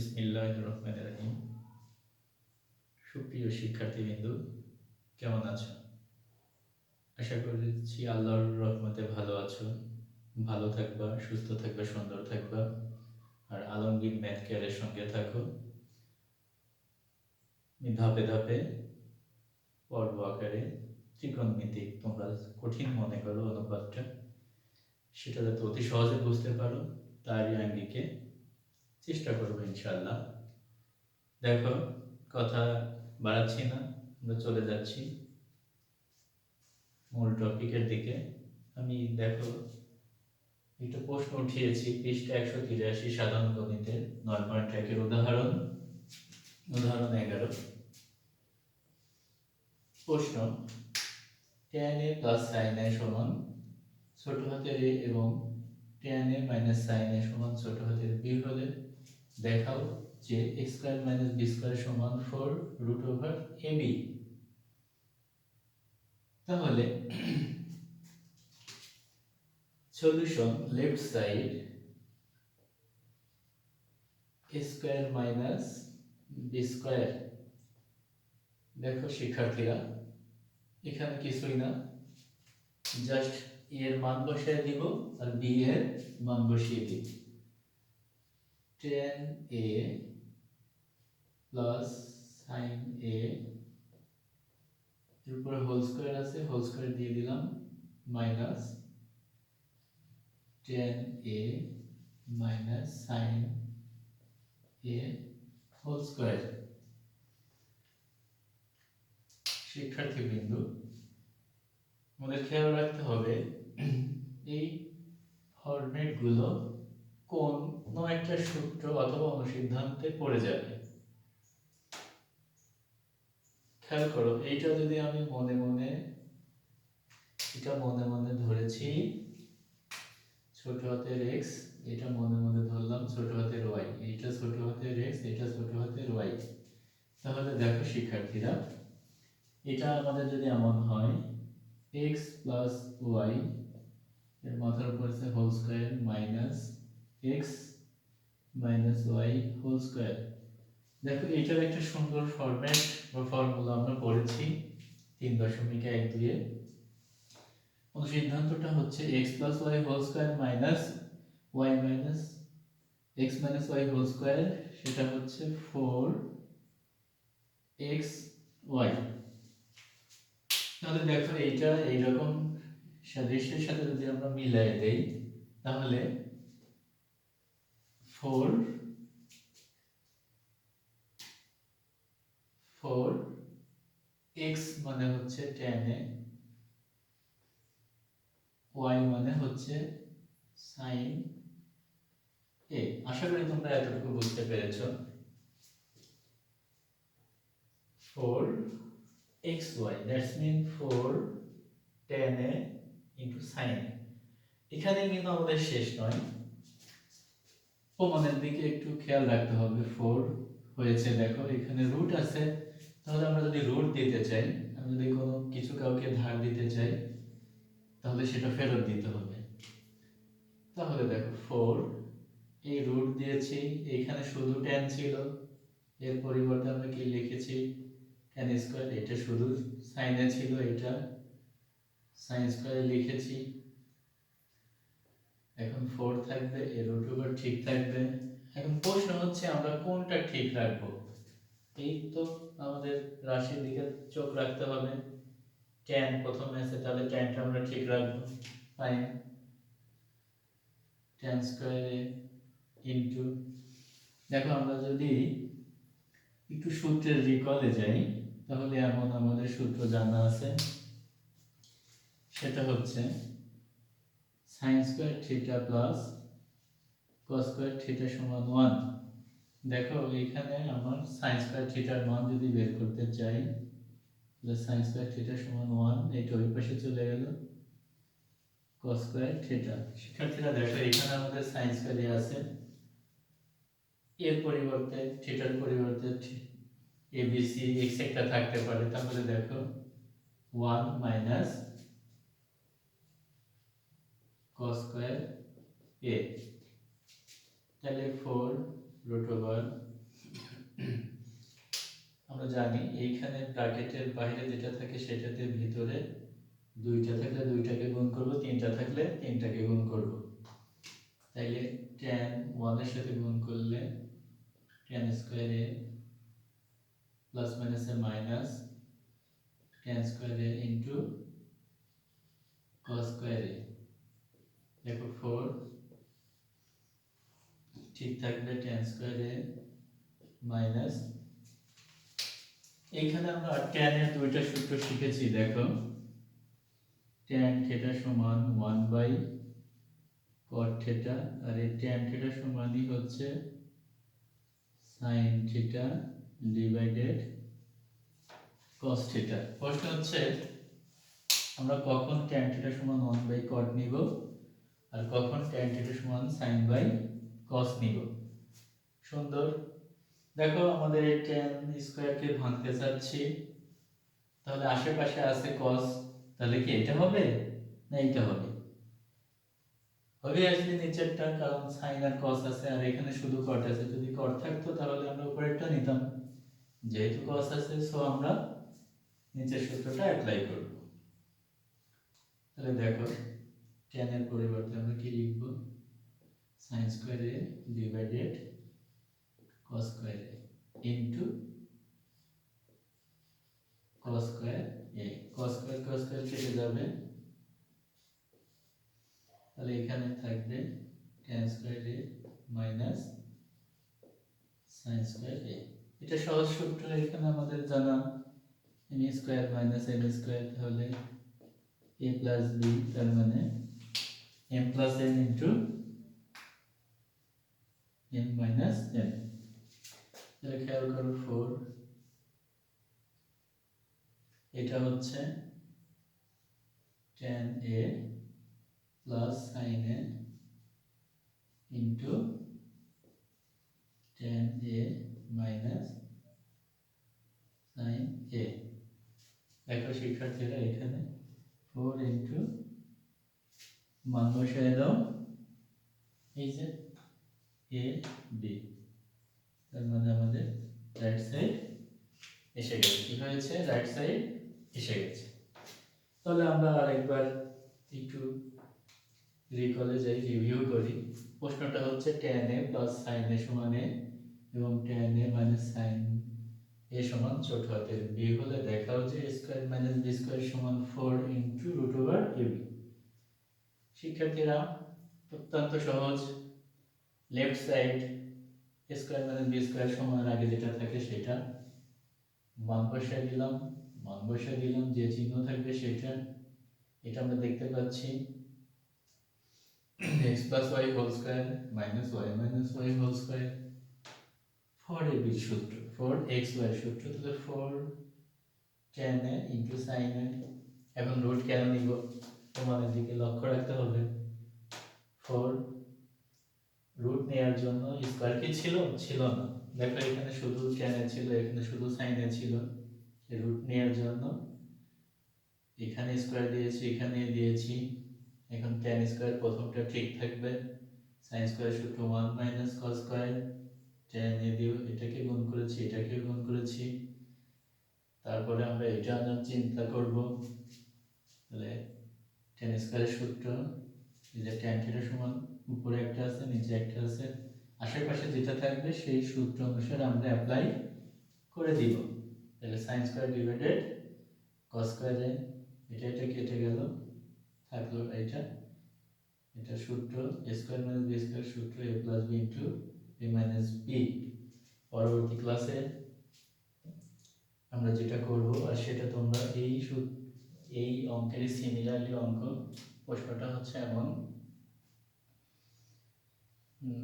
বিসমিল্লাহ রহমান রাহিম সুপ্রিয় শিক্ষার্থীবৃন্দ, কেমন আছো? আশা করছি আল্লাহর রহমতে ভালো আছো। ভালো থাকবা, সুস্থ থাকবা, সুন্দর থাকবা, আর আলমগীর ম্যাথ কেয়ারের সঙ্গে থাকো। ধাপে ধাপে, পর্ব আকারে ত্রিকোণমিতিক, তোমরা কঠিন মনে করো অনুপাতটা। সেটা যাতে অতি সহজে বুঝতে পারো, তারই আঙ্গিকে চেষ্টা করব ইনশাল্লাহ দেখো, কথা বাড়াচ্ছি না, আমরা চলে যাচ্ছি মূল টপিকের দিকে। আমি দেখো, একটা প্রশ্ন উঠিয়েছি, পৃষ্ঠা একশো তিরাশি সাধারণ গণিতের নয় পয়েন্ট একের উদাহরণ। উদাহরণ এগারো। প্রশ্ন tan A plus sine A সমান ছোট হাতের এ এবং tan A minus sine A সমান ছোট হাতের বি হলে দেখাও যে x square minus b square সমান four root over a b তাহলে solution left side a square minus b square দেখো শিক্ষার্থীরা, এখানে কিছুই না। জাস্ট এর মান বসিয়ে দিব আর বি এর মান বসিয়ে দিব tan A plus sin A এর উপরে হোল স্কোয়ার আছে হোল স্কোয়ার দিয়ে দিলাম minus tan A minus sin A whole square শিক্ষার্থীবৃন্দ, আমাদের খেয়াল রাখতে হবে, এই ফরম্যাটগুলো কোন একটা সূত্র অথবা অনুসিদ্ধান্তে পড়ে যাবে। খেয়াল করো, এইটা যদি আমি মনে মনে, এটা মনে মনে ধরেছি, ছোট হাতের এক্স এটা মনে মনে ধরলাম ছোট হাতের ওয়াই এইটা ছোট হাতের এক্স এটা ছোট হাতের ওয়াই তাহলে দেখো শিক্ষার্থীরা, এটা আমাদের যদি এমন হয় এক্স প্লাস ওয়াই এর মাথার উপর whole square minus X minus Y whole square দেখো এটার একটা সুন্দর ফরম্যাট বা ফর্মুলা আমরা পড়েছি তিন দশমিক এক দুয়ে অনুসিদ্ধান্তটা হচ্ছে X plus Y whole square minus Y minus X minus Y whole square সেটা হচ্ছে ফোর এক্স ওয়াই তাহলে দেখো, এইটা এইরকম সাদৃশ্যের সাথে যদি আমরা মিলাই দেই, তাহলে ফোর ফোর, এক্স মানে হচ্ছে টেন এ, ওয়াই মানে হচ্ছে সাইন এ। আশা করি তোমরা এতটুকু বুঝতে পেরেছ। Four, X Y, that's mean four tan A into sin. এখানে কিন্তু আমাদের শেষ নয়। প্রমাণের দিকে একটু খেয়াল রাখতে হবে। ফোর হয়েছে, দেখো, এখানে রুট আছে। তাহলে আমরা যদি রুট দিতে চাই আমি যদি কোনো কিছু কাউকে ধার দিতে চাই, তাহলে সেটা ফেরত দিতে হবে। তাহলে দেখো ফোর এই রুট দিয়েছি, এখানে শুধু টেন ছিল। এর পরিবর্তে আমরা কি লিখেছি? টেন স্কোয়ার এটা শুধু সাইনে ছিল, এটা সাইন স্কোয়ারে লিখেছি। এখন ফোর থাকবে এর রুট ঠিক থাকবে। এখন প্রশ্ন হচ্ছে, আমরা কোনটা ঠিক রাখব? এই তো আমাদের রাশির দিকে চোখ রাখতে হবে। টেন প্রথমে আছে, তাহলে টেনটা আমরা ঠিক রাখব। ফাইন টেন স্কোয়ারে ইন্টু দেখো আমরা যদি একটু সূত্রের রিকলে যাই, তাহলে এমন আমাদের সূত্র জানা আছে। সেটা হচ্ছে sin square theta plus cos square theta সমান ওয়ান দেখো, এখানে আমার সাইন স্কোয়ার থিটার মান যদি বের করতে চাই, তাহলে সাইন স্কোয়ার থিটা সমান ওয়ান এইটা ওই পাশে চলে গেল কস স্কোয়ার থিটা শিক্ষার্থীরা, দেখো, এখানে আমাদের সাইন স্কোয়ারে আছে এর পরিবর্তে থিটার পরিবর্তে এ বি সি এক্সেট্রা থাকতে পারে। তাহলে দেখো one minus cos square a. তাহলে ফোর রুট ওভার আমরা জানি এইখানে ব্র্যাকেটের বাইরে যেটা থাকে সেটাতে ভিতরে দুইটা থাকলে দুইটাকে গুণ করব, তিনটা থাকলে তিনটাকে গুণ করব। তাইলে টেন ওয়ানের সাথে গুণ করলে tan square A plus minus A minus tan square A into cos square A দেখো ফোর ঠিক থাকবে টেন স্কোয়ারে মাইনাস এখানে আমরা এর দুইটা সূত্র শিখেছি, দেখো। tan থিটা সমান ওয়ান বাই cot থিটা আর এই tan থিটা সমানই হচ্ছে sin theta divided cos theta প্রশ্ন হচ্ছে, আমরা কখন tan থিটা সমান ওয়ান বাই cot নিব? আর কখন tan থিটা সমান sin বাই cos নিব? সুন্দর। দেখো আমাদের এই টেন স্কোয়ারকে ভাঙতে চাচ্ছি। তাহলে আশেপাশে আছে কস তাহলে কি এটা হবে? না এইটা হবে? হবে আসলে নিচেরটা, কারণ সাইন আর কস আছে, আর এখানে শুধু কট আছে। যদি কট থাকতো, তাহলে আমরা উপরেরটা নিতাম। যেহেতু কস আছে সো আমরা নিচের সূত্রটা অ্যাপ্লাই করব। তাহলে দেখো টেনের পরিবর্তে আমরা কি লিখব? Sin square A divided cos square into cos square a cos square cos square কেটে যাবে। তাহলে এখানে থাকবে tan square a minus sin square a এটা সহজ সূত্র, এখানে আমাদের জানা। m square minus n square তাহলে a প্লাস b, তার মানে m plus n into m minus n. তাহলে খেয়াল করো ফোর এটা হচ্ছে tan A plus sin A into tan A minus sin A দেখো শিক্ষার্থীরা এখানে ফোর ইন্টু মান বসায় দাও এই যে এ বি তার মানে আমাদের রাইট সাইড এসে গেছে। কি হয়েছে? রাইট সাইড এসে গেছে। তাহলে আমরা আরেকবার একটু রিকলে যাই রিভিউ করি। প্রশ্নটা হচ্ছে tan A plus sin A সমান এ এবং tan A minus sin A সমান ছোট হাতের। বি হলে দেখাও যে স্কোয়ার মাইনাস বি স্কোয়ার সমান four into root over A B শিক্ষার্থীরা অত্যন্ত সহজ left side square minus B square সমান আগে যেটা থাকে সেটা। মান বসায় দিলাম মান বসায় দিলাম, যে চিহ্ন থাকবে সেটা। এটা আমরা দেখতে পাচ্ছি। X plus Y whole square minus Y minus Y whole square four A B সূত্র ফোর এক্স ওয়াই সূত্র, তাহলে four tan A into sin A. এখন রুট কেন নিব? তোমাদের দিকে লক্ষ্য রাখতে হবে ফোর রুট নেওয়ার জন্য স্কোয়ার কি ছিল ছিল না। দেখো এখানে শুধু টেনে ছিল, এখানে শুধু সাইনে ছিল। রুট নেওয়ার জন্য এখানে স্কোয়ার দিয়েছি, এখানে দিয়েছি। এখন টেন স্কোয়ার প্রথমটা ঠিক থাকবে। সাইন স্কোয়ার সূত্র one minus cos square tan A দিয়েও এটাকে গুণ করেছি এটাকে গুণ করেছি। তারপরে আমরা এটা চিন্তা করব। তাহলে টেন স্কোয়ারের সূত্র এই যে টেন থিটা সমান উপরে একটা আছে, নিচে একটা আছে। আশেপাশে যেটা থাকবে সেই সূত্র অনুসারে আমরা অ্যাপ্লাই করে দিব। তাহলে সাইন স্কোয়ার ডিভাইডেড কস স্কোয়ারে এটা এটা কেটে গেল। থাকল এটা এটা সূত্র A square minus B square সূত্র A plus B into A minus B পরবর্তী ক্লাসে আমরা যেটা করব, আর সেটা তোমরা এই সূত্র এই অঙ্কের সিমিলারলি অঙ্ক প্রশ্নটা হচ্ছে এমন।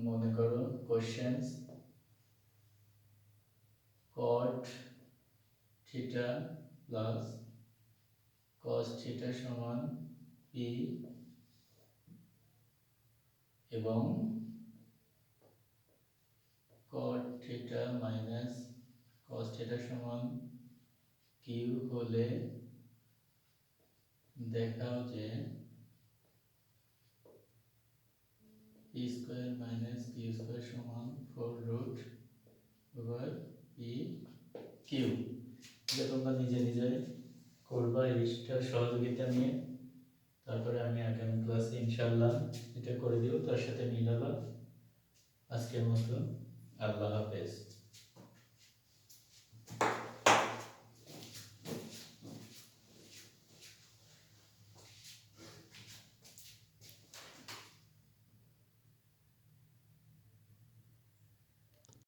মনে করো questions cot theta plus cos theta সমান পি এবং cot theta minus cos theta সমান কিউ হলে দেখাও যে P square minus Q square সমান four root over P Q এটা তোমরা নিজে নিজে করবা এইটা সহযোগিতা নিয়ে। তারপরে আমি আগামী ক্লাসে ইনশাল্লাহ এটা করে দিব, তার সাথে মিলাবা। আজকের মতো আল্লাহ হাফেজ।